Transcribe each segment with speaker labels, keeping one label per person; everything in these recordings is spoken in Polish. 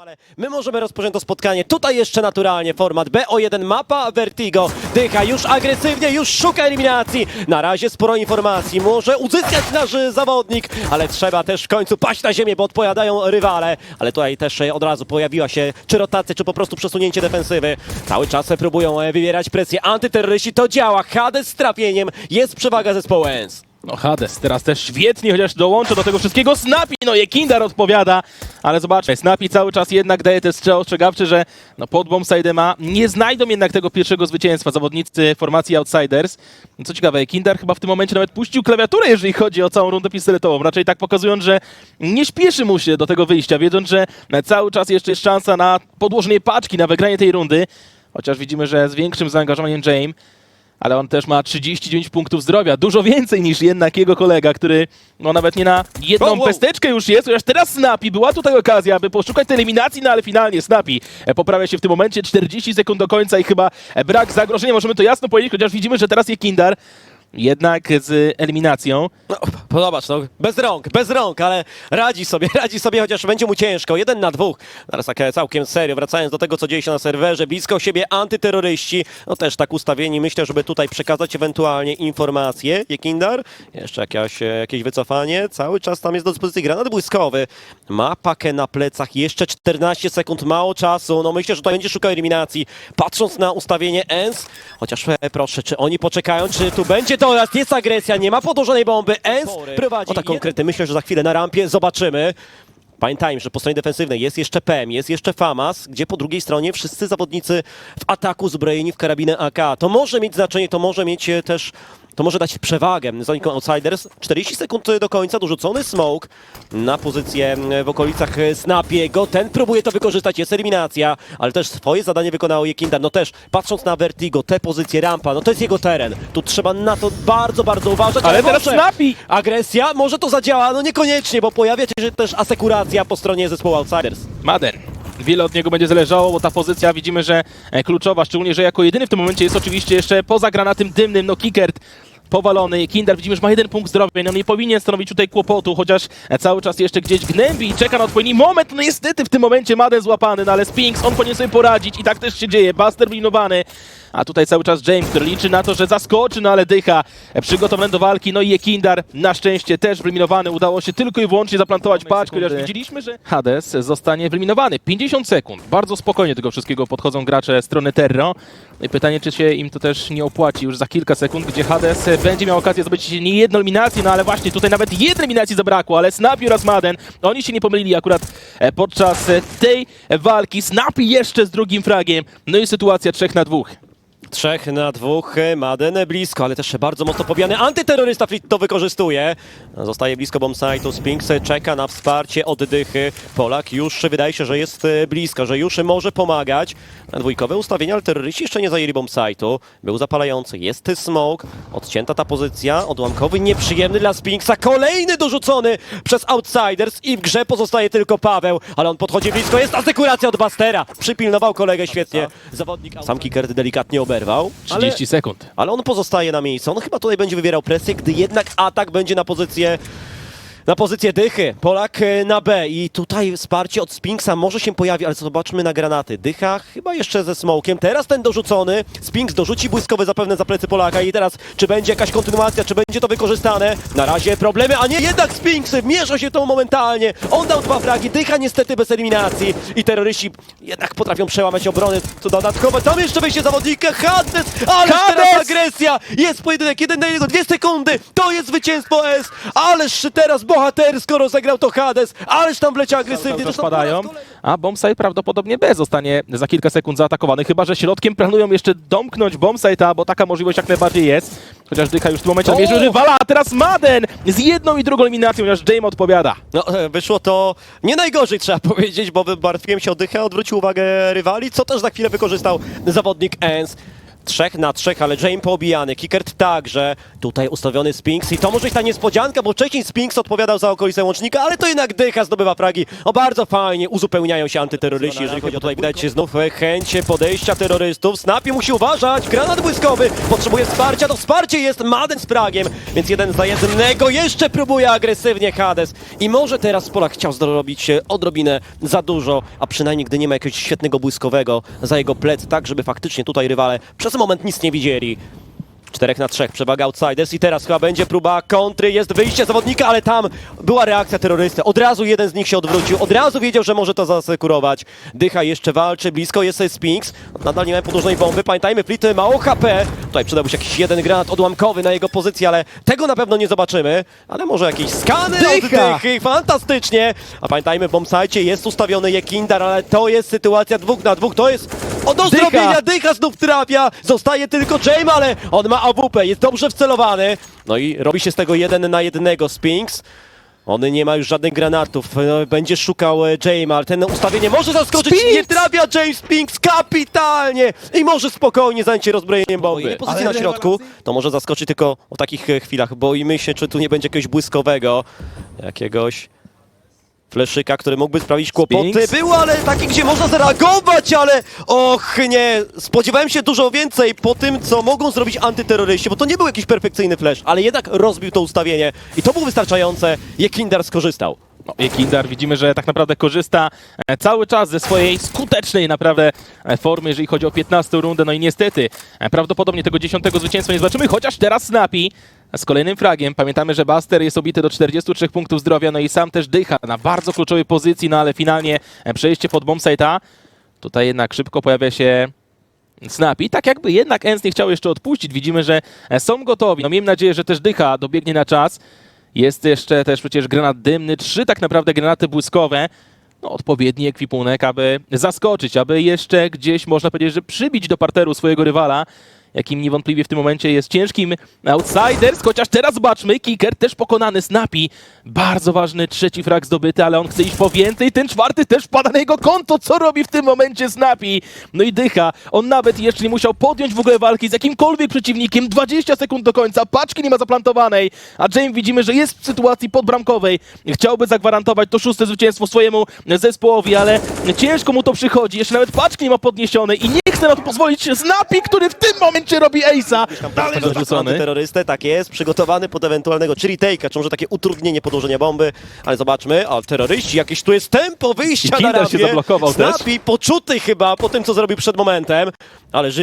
Speaker 1: ale my możemy rozpocząć to spotkanie. Tutaj jeszcze naturalnie format BO1 mapa Vertigo. Dycha już agresywnie, już szuka eliminacji. Na razie sporo informacji. Może uzyskać nasz zawodnik, ale trzeba też w końcu paść na ziemię, bo odpowiadają rywale. Ale tutaj też y, od razu pojawiła się czy rotacja, czy po prostu przesunięcie defensywy. Cały czas y, próbują y, wywierać presję. Antyterroryści to działa. Hades z trafieniem. Jest przewaga zespołu ENS.
Speaker 2: No Hades teraz też świetnie, chociaż dołącza do tego wszystkiego. Snapi, no i Kindar odpowiada, ale zobaczmy, Snapi cały czas jednak daje ten strzał ostrzegawczy, że no pod bombside ma, nie znajdą jednak tego pierwszego zwycięstwa zawodnicy formacji Outsiders. No Co ciekawe, Kindar chyba w tym momencie nawet puścił klawiaturę, jeżeli chodzi o całą rundę pistoletową, raczej tak pokazując, że nie śpieszy mu się do tego wyjścia, wiedząc, że cały czas jeszcze jest szansa na podłożenie paczki, na wygranie tej rundy, chociaż widzimy, że z większym zaangażowaniem James ale on też ma 39 punktów zdrowia, dużo więcej niż jednak jego kolega, który no nawet nie na jedną
Speaker 1: Wow, wow.
Speaker 2: pesteczkę już jest, chociaż teraz Snapi, była tutaj okazja, aby poszukać tej eliminacji, no ale finalnie Snapi e, poprawia się w tym momencie, 40 sekund do końca i chyba e, brak zagrożenia, możemy to jasno powiedzieć, chociaż widzimy, że teraz jest Kindar, jednak z eliminacją.
Speaker 1: No, zobacz, no, bez rąk, bez rąk, ale radzi sobie, radzi sobie, chociaż będzie mu ciężko. Jeden na dwóch. Teraz tak e, całkiem serio, wracając do tego, co dzieje się na serwerze, blisko siebie antyterroryści, no też tak ustawieni, myślę, żeby tutaj przekazać ewentualnie informacje. Jekindar, jeszcze jakieś, e, jakieś wycofanie, cały czas tam jest do dyspozycji granat błyskowy. Ma pakę na plecach, jeszcze 14 sekund, mało czasu, no myślę, że tutaj będzie szukał eliminacji. Patrząc na ustawienie ENS, chociaż e, proszę, czy oni poczekają, czy tu będzie dojazd, jest agresja, nie ma podłożonej bomby, ENS prowadzi. O tak konkretny, myślę, że za chwilę na rampie zobaczymy. Pamiętajmy, że po stronie defensywnej jest jeszcze PM, jest jeszcze FAMAS, gdzie po drugiej stronie wszyscy zawodnicy w ataku zbrojeni w karabinę AK. To może mieć znaczenie, to może mieć e, też, to może dać przewagę zawodnikom Outsiders. 40 sekund do końca, dorzucony smoke na pozycję w okolicach Snapiego. Ten próbuje to wykorzystać, jest eliminacja, ale też swoje zadanie wykonało Jekindar. No też, patrząc na Vertigo, te pozycje rampa, no to jest jego teren. Tu trzeba na to bardzo, bardzo uważać.
Speaker 2: Ale teraz
Speaker 1: może-
Speaker 2: Snapi!
Speaker 1: Agresja, może to zadziała, no niekoniecznie, bo pojawia się też asekuracja po stronie zespołu Outsiders.
Speaker 2: Mader. Wiele od niego będzie zależało, bo ta pozycja widzimy, że e, kluczowa, szczególnie, że jako jedyny w tym momencie jest oczywiście jeszcze poza granatem dymnym, no Kickert powalony, Kinder widzimy, że ma jeden punkt zdrowia, no nie powinien stanowić tutaj kłopotu, chociaż cały czas jeszcze gdzieś gnębi i czeka na odpowiedni moment, no niestety w tym momencie Maden złapany, no ale Spinks, on powinien sobie poradzić i tak też się dzieje, Buster minowany, a tutaj cały czas James, który liczy na to, że zaskoczy, no ale dycha, przygotowany do walki, no i Jekindar na szczęście też wyeliminowany, udało się tylko i wyłącznie zaplantować paczkę, chociaż widzieliśmy, że Hades zostanie wyeliminowany. 50 sekund, bardzo spokojnie do tego wszystkiego podchodzą gracze strony Terro. No i pytanie, czy się im to też nie opłaci już za kilka sekund, gdzie Hades będzie miał okazję zdobyć nie jedną eliminację, no ale właśnie tutaj nawet jednej eliminacji zabrakło, ale Snappy oraz Maden, oni się nie pomylili akurat e, podczas e, tej walki. Snappy jeszcze z drugim fragiem, no i sytuacja 3 na 2.
Speaker 1: Trzech na dwóch, Maden blisko, ale też bardzo mocno pobijany antyterrorysta Flit to wykorzystuje. Zostaje blisko bombsite'u, Spinks czeka na wsparcie oddychy. Polak już wydaje się, że jest blisko, że już może pomagać. Dwójkowe ustawienia, ale terroryści jeszcze nie zajęli bombsite'u. Był zapalający, jest smoke, odcięta ta pozycja, odłamkowy, nieprzyjemny dla Spinksa, kolejny dorzucony przez Outsiders i w grze pozostaje tylko Paweł, ale on podchodzi blisko, jest asekuracja od Bastera. Przypilnował kolegę świetnie. Zawodnik sam Kickert delikatnie oberwał, ale
Speaker 2: 30 sekund.
Speaker 1: ale on pozostaje na miejscu. On chyba tutaj będzie wywierał presję, gdy jednak atak będzie na pozycję na pozycję dychy. Polak e, na B i tutaj wsparcie od Spinksa może się pojawi, ale zobaczmy na granaty. Dycha chyba jeszcze ze smokiem. Teraz ten dorzucony. Spinks dorzuci błyskowy zapewne za plecy Polaka i teraz czy będzie jakaś kontynuacja, czy będzie to wykorzystane? Na razie problemy, a nie jednak Spinks wmierza się to momentalnie. On dał dwa fragi, Dycha niestety bez eliminacji i terroryści jednak potrafią przełamać obrony. To dodatkowe, tam jeszcze wejście zawodnika, Hades, ale teraz agresja! Jest pojedynek, jeden na jednego, dwie sekundy! To jest zwycięstwo S! Ależ teraz bohatersko rozegrał to Hades! Ależ tam wleciał agresywnie! Raz
Speaker 2: padają, a bombsite prawdopodobnie B zostanie za kilka sekund zaatakowany, chyba że środkiem planują jeszcze domknąć bombsite'a, bo taka możliwość jak najbardziej jest. Chociaż Dycha już w tym momencie
Speaker 1: O!
Speaker 2: namierzył rywala, a teraz Maden z jedną i drugą eliminacją, chociaż Jame odpowiada.
Speaker 1: No, e, wyszło to nie najgorzej, trzeba powiedzieć, bo martwiłem się o dychę, odwrócił uwagę rywali, co też za chwilę wykorzystał zawodnik Ens. Trzech na trzech, ale Jane poobijany, Kickert także. Tutaj ustawiony Spinks i to może być ta niespodzianka, bo wcześniej Spinks odpowiadał za okolice łącznika, ale to jednak Dycha zdobywa fragi. O, bardzo fajnie uzupełniają się antyterroryści, jeżeli chodzi o tutaj widać znów chęć podejścia terrorystów. Snapi musi uważać, granat błyskowy, potrzebuje wsparcia, to wsparcie jest Madden z fragiem, więc jeden za jednego jeszcze próbuje agresywnie Hades i może teraz Polak chciał zrobić odrobinę za dużo, a przynajmniej gdy nie ma jakiegoś świetnego błyskowego za jego plec, tak żeby faktycznie tutaj rywale przez moment nic nie widzieli. 4 na 3, przewaga Outsiders i teraz chyba będzie próba kontry, jest wyjście zawodnika, ale tam była reakcja terrorysty. Od razu jeden z nich się odwrócił, od razu wiedział, że może to zasekurować. Dycha jeszcze walczy, blisko jest Spinks, nadal nie ma podłużnej bomby, pamiętajmy, Fleet mało HP. Tutaj przydałby się jakiś jeden granat odłamkowy na jego pozycję, ale tego na pewno nie zobaczymy. Ale może jakieś skany od
Speaker 2: Dycha!
Speaker 1: Dychy, fantastycznie. A pamiętajmy, w bombsite jest ustawiony Jekindar, ale to jest sytuacja dwóch na dwóch, to jest o do
Speaker 2: Dycha!
Speaker 1: zrobienia, Dycha znów trafia, zostaje tylko Jame, ale on ma AWP, jest dobrze wcelowany. No i robi się z tego jeden na jednego Spinks. On nie ma już żadnych granatów, no, będzie szukał e, Jame, ale ten ustawienie może zaskoczyć,
Speaker 2: Spinks!
Speaker 1: nie trafia James Spinks kapitalnie i może spokojnie zająć się rozbrojeniem bomby.
Speaker 2: Ale
Speaker 1: na środku, to może zaskoczyć tylko o takich e, chwilach, boimy się, czy tu nie będzie jakiegoś błyskowego, jakiegoś fleszyka, który mógłby sprawić kłopoty.
Speaker 2: Spinks?
Speaker 1: Było, ale taki, gdzie można zareagować, ale och nie, spodziewałem się dużo więcej po tym, co mogą zrobić antyterroryści, bo to nie był jakiś perfekcyjny flash, ale jednak rozbił to ustawienie i to było wystarczające, Jekindar skorzystał.
Speaker 2: No, Kindar widzimy, że tak naprawdę korzysta e, cały czas ze swojej skutecznej naprawdę e, formy, jeżeli chodzi o 15 rundę. No i niestety e, prawdopodobnie tego 10 zwycięstwa nie zobaczymy, chociaż teraz Snapi z kolejnym fragiem. Pamiętamy, że Buster jest obity do 43 punktów zdrowia, no i sam też dycha na bardzo kluczowej pozycji, no ale finalnie przejście pod bombsite'a. Tutaj jednak szybko pojawia się Snapi. Tak jakby jednak Ens nie chciał jeszcze odpuścić. Widzimy, że są gotowi. No miejmy nadzieję, że też dycha dobiegnie na czas. Jest jeszcze też przecież granat dymny, trzy tak naprawdę granaty błyskowe. No, odpowiedni ekwipunek, aby zaskoczyć, aby jeszcze gdzieś, można powiedzieć, że przybić do parteru swojego rywala, jakim niewątpliwie w tym momencie jest ciężkim Outsiders, chociaż teraz zobaczmy, Kicker też pokonany, Snapi, bardzo ważny trzeci frag zdobyty, ale on chce iść po więcej, ten czwarty też pada na jego konto, co robi w tym momencie Snapi? No i dycha, on nawet jeszcze nie musiał podjąć w ogóle walki z jakimkolwiek przeciwnikiem, 20 sekund do końca, paczki nie ma zaplantowanej, a James widzimy, że jest w sytuacji podbramkowej, chciałby zagwarantować to szóste zwycięstwo swojemu zespołowi, ale ciężko mu to przychodzi, jeszcze nawet paczki nie ma podniesionej i nie chce na to pozwolić Snapi, który w tym momencie robi Ace'a, dalej
Speaker 1: Tego
Speaker 2: zarzucony.
Speaker 1: terrorystę, tak jest, przygotowany pod ewentualnego czyli take'a, czy może takie utrudnienie podłożenia bomby, ale zobaczmy, a terroryści, jakieś tu jest tempo wyjścia
Speaker 2: I
Speaker 1: na
Speaker 2: Kinder się zablokował też.
Speaker 1: Snapi poczuty chyba po tym, co zrobił przed momentem, ale że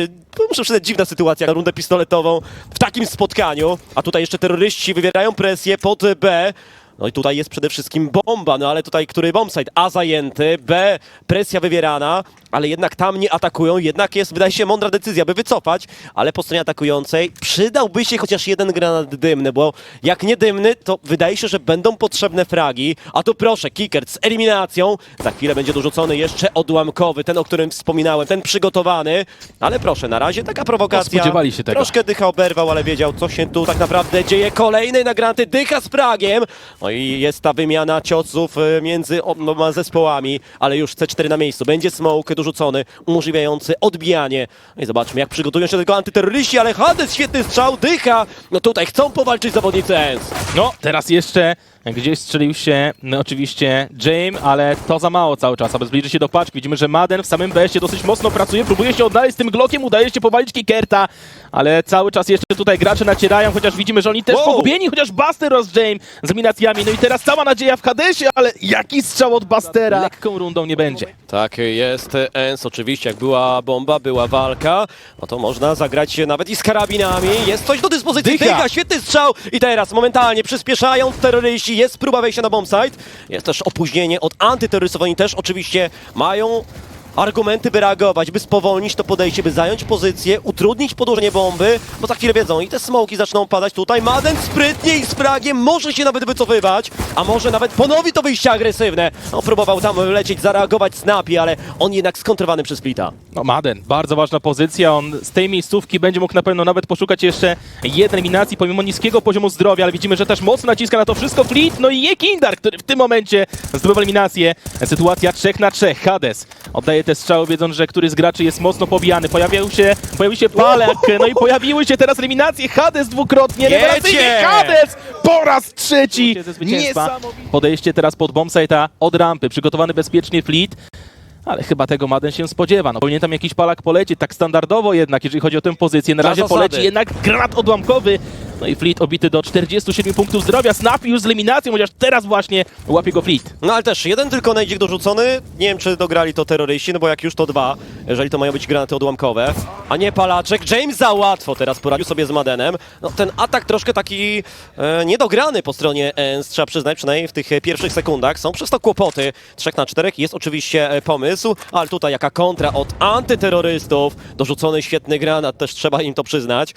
Speaker 1: muszę przyznać dziwna sytuacja na rundę pistoletową w takim spotkaniu, a tutaj jeszcze terroryści wywierają presję pod B. No i tutaj jest przede wszystkim bomba, no ale tutaj który bombsite? A zajęty, B presja wywierana, ale jednak tam nie atakują, jednak jest, wydaje się, mądra decyzja, by wycofać, ale po stronie atakującej przydałby się chociaż jeden granat dymny, bo jak nie dymny, to wydaje się, że będą potrzebne fragi, a tu proszę, Kickert z eliminacją, za chwilę będzie dorzucony jeszcze odłamkowy, ten, o którym wspominałem, ten przygotowany, ale proszę, na razie taka prowokacja.
Speaker 2: No, spodziewali się tego.
Speaker 1: Troszkę dycha oberwał, ale wiedział, co się tu tak naprawdę dzieje. Kolejny na granaty dycha z fragiem. No i jest ta wymiana ciosów e, między oboma zespołami, ale już C4 na miejscu. Będzie smoke dorzucony, umożliwiający odbijanie. No i zobaczmy, jak przygotują się do tego antyterroryści, ale Hades, świetny strzał, dycha. No tutaj chcą powalczyć zawodnicy ENS.
Speaker 2: No, teraz jeszcze gdzieś strzelił się no, oczywiście James, ale to za mało cały czas, aby zbliżyć się do paczki. Widzimy, że Madden w samym BS-ie dosyć mocno pracuje, próbuje się odnaleźć z tym Glockiem, udaje się powalić Kickerta, ale cały czas jeszcze tutaj gracze nacierają, chociaż widzimy, że oni też
Speaker 1: Wow.
Speaker 2: pogubieni, chociaż Buster roz James z eliminacjami. No i teraz cała nadzieja w Hadesie, ale jaki strzał od Bustera? Lekką rundą nie będzie.
Speaker 1: Tak jest, ENS oczywiście, jak była bomba, była walka, no to można zagrać nawet i z karabinami, jest coś do dyspozycji,
Speaker 2: Dycha.
Speaker 1: Dycha, świetny strzał i teraz momentalnie przyspieszają terroryści, jest próba wejścia na bombsite, jest też opóźnienie od antyterrorystów, oni też oczywiście mają argumenty, by reagować, by spowolnić to podejście, by zająć pozycję, utrudnić podłożenie bomby, bo za chwilę wiedzą i te smoki zaczną padać tutaj. Madden sprytnie i z fragiem może się nawet wycofywać, a może nawet ponowi to wyjście agresywne. No, próbował tam lecieć, zareagować Snapi, ale on jednak skontrowany przez Splita.
Speaker 2: No Madden, bardzo ważna pozycja, on z tej miejscówki będzie mógł na pewno nawet poszukać jeszcze jednej eliminacji pomimo niskiego poziomu zdrowia, ale widzimy, że też mocno naciska na to wszystko Fleet, no i Jekindar, który w tym momencie zdobywa eliminację. Sytuacja 3 na 3, Hades oddaje te strzały, wiedząc, że któryś z graczy jest mocno pobijany. Pojawiają się, pojawił się Palek, no i pojawiły się teraz eliminacje. Hades dwukrotnie,
Speaker 1: Jedzie!
Speaker 2: rewelacyjnie Hades po raz trzeci. Podejście teraz pod bombsite'a od rampy, przygotowany bezpiecznie Fleet. Ale chyba tego Madden się spodziewa. No powinien tam jakiś palak polecieć, tak standardowo jednak, jeżeli chodzi o tę pozycję. Na razie poleci jednak granat odłamkowy. No i Fleet obity do 47 punktów zdrowia. Snap już z eliminacją, chociaż teraz właśnie łapie go Fleet.
Speaker 1: No ale też jeden tylko najdzik dorzucony. Nie wiem, czy dograli to terroryści, no bo jak już to dwa, jeżeli to mają być granaty odłamkowe, a nie palaczek. James za łatwo teraz poradził sobie z Madenem. No ten atak troszkę taki e, niedograny po stronie ENS, trzeba przyznać, przynajmniej w tych e, pierwszych sekundach. Są przez to kłopoty. 3 na 4 jest oczywiście e, pomysł, ale tutaj jaka kontra od antyterrorystów. Dorzucony świetny granat, też trzeba im to przyznać.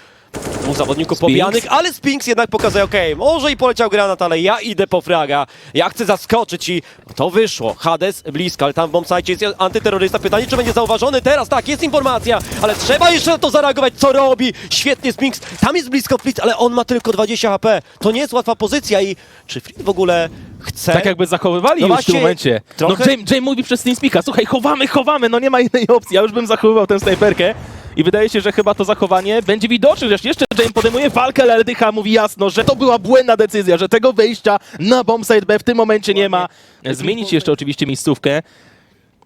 Speaker 1: Dwóch zawodników
Speaker 2: Spinks.
Speaker 1: pobijanych, ale Spinks jednak pokazuje, okej, może i poleciał granat, ale ja idę po fraga. Ja chcę zaskoczyć i to wyszło. Hades blisko, ale tam w bombsite jest antyterrorysta. Pytanie, czy będzie zauważony teraz? Tak, jest informacja, ale trzeba jeszcze na to zareagować. Co robi? Świetnie Spinks. Tam jest blisko Fleet, ale on ma tylko 20 HP. To nie jest łatwa pozycja i czy Fleet w ogóle chce?
Speaker 2: Tak jakby zachowywali
Speaker 1: No
Speaker 2: już w tym momencie.
Speaker 1: trochę-
Speaker 2: No Jame, Jame mówi przez TeamSpeaka, słuchaj, chowamy, chowamy, no nie ma innej opcji, ja już bym zachowywał tę snajperkę. I wydaje się, że chyba to zachowanie będzie widoczne, że jeszcze Jame podejmuje walkę, ale Dycha mówi jasno, że to była błędna decyzja, że tego wejścia na bombsite B w tym momencie nie ma. Zmienić jeszcze oczywiście miejscówkę.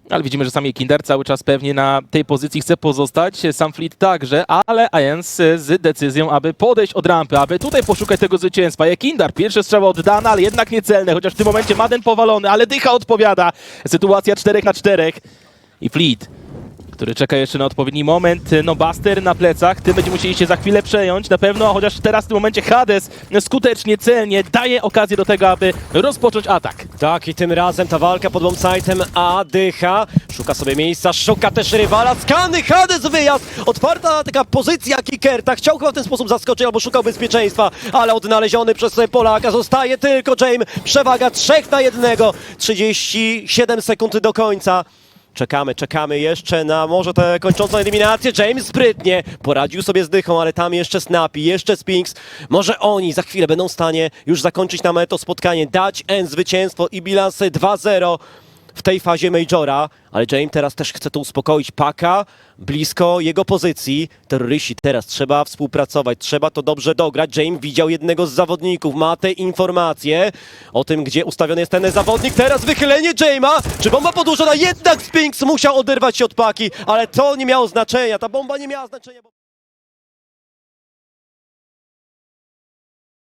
Speaker 2: Ale widzimy, że sam Kinder cały czas pewnie na tej pozycji chce pozostać. Sam Fleet także, ale Aens z decyzją, aby podejść od rampy, aby tutaj poszukać tego zwycięstwa. Jekindar, pierwsze strzały oddane, ale jednak niecelne, chociaż w tym momencie Maden powalony, ale Dycha odpowiada. Sytuacja 4 na 4 i Fleet. Który czeka jeszcze na odpowiedni moment. No, Buster na plecach. Ty będzie musieli się za chwilę przejąć. Na pewno, chociaż teraz w tym momencie Hades skutecznie, celnie daje okazję do tego, aby rozpocząć atak.
Speaker 1: Tak, i tym razem ta walka pod bombsite'em Adycha. Szuka sobie miejsca, szuka też rywala. Skany, Hades, wyjazd! Otwarta taka pozycja Kikerta. Chciał chyba w ten sposób zaskoczyć albo szukał bezpieczeństwa, ale odnaleziony przez Polaka zostaje tylko James. Przewaga 3 na 1. 37 sekund do końca. Czekamy, czekamy jeszcze na może tę kończącą eliminację. James sprytnie poradził sobie z dychą, ale tam jeszcze Snappy, jeszcze Spinks. Może oni za chwilę będą w stanie już zakończyć nam to spotkanie, dać N zwycięstwo i bilans 2-0 w tej fazie Majora, ale James teraz też chce to uspokoić. Paka blisko jego pozycji. Terroryści teraz trzeba współpracować, trzeba to dobrze dograć. James widział jednego z zawodników, ma te informacje o tym, gdzie ustawiony jest ten zawodnik. Teraz wychylenie Jamesa. Czy bomba podłużona? Jednak Spinks musiał oderwać się od Paki, ale to nie miało znaczenia. Ta bomba nie miała znaczenia. bo-